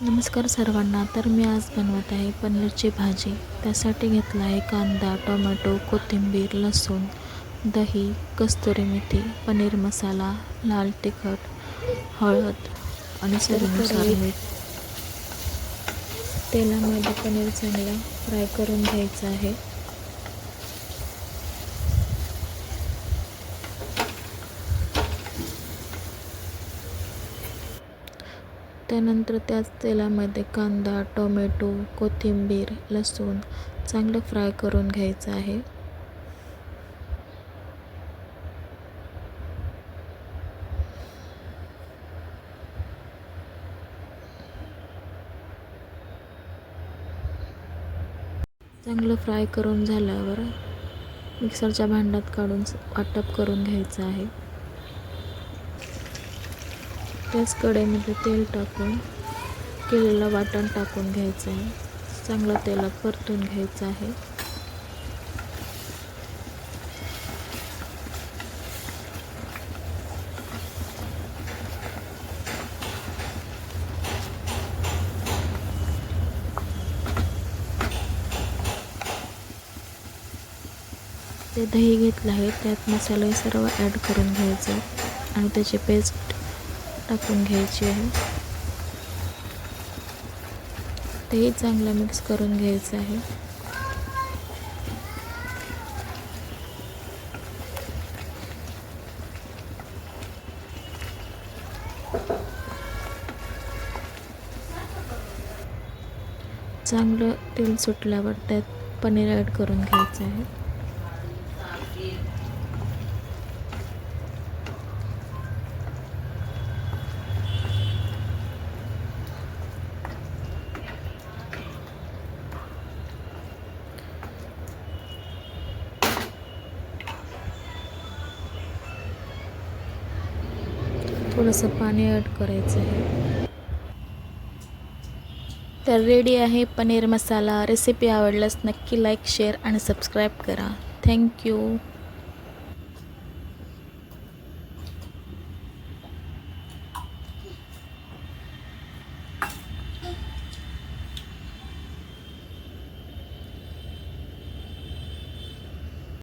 नमस्कार सर्वांना तर मी आज बनवत आहे पनीरची भाजी. त्यासाठी घेतला आहे कांदा टोमॅटो कोथिंबीर लसूण दही कस्तुरी मेथी पनीर मसाला लाल तिखट हळद आणि चवीनुसार मीठ. तेलामध्ये पनीर चांगलं फ्राय करून घ्यायचं आहे. त्यानंतर त्याच तेलामध्ये कांदा टोमॅटो कोथिंबीर लसूण चांगलं फ्राय करून घ्यायचं आहे. चांगलं फ्राय करून झाल्यावर मिक्सरच्या भांड्यात काढून वाटप करून घ्यायचं आहे. त्याच कढईमध्ये तेल टाकून केलेलं वाटण टाकून घ्यायचं आहे. चांगलं तेलात परतून घ्यायचं आहे. ते दही घेतलं आहे त्यात मसाले सर्व ॲड करून घ्यायचं. आणि त्याची पेस्ट टाकून घ्यायची आहे. तेही चांगलं मिक्स करून घ्यायचं आहे. चांगलं तेल सुटल्यावर त्यात पनीर ॲड करून घ्यायचं आहे. थोडंसं पाणी ॲड करायचं आहे. तर रेडी आहे पनीर मसाला. रेसिपी आवडल्यास नक्की लाईक शेअर आणि सबस्क्राईब करा. Thank you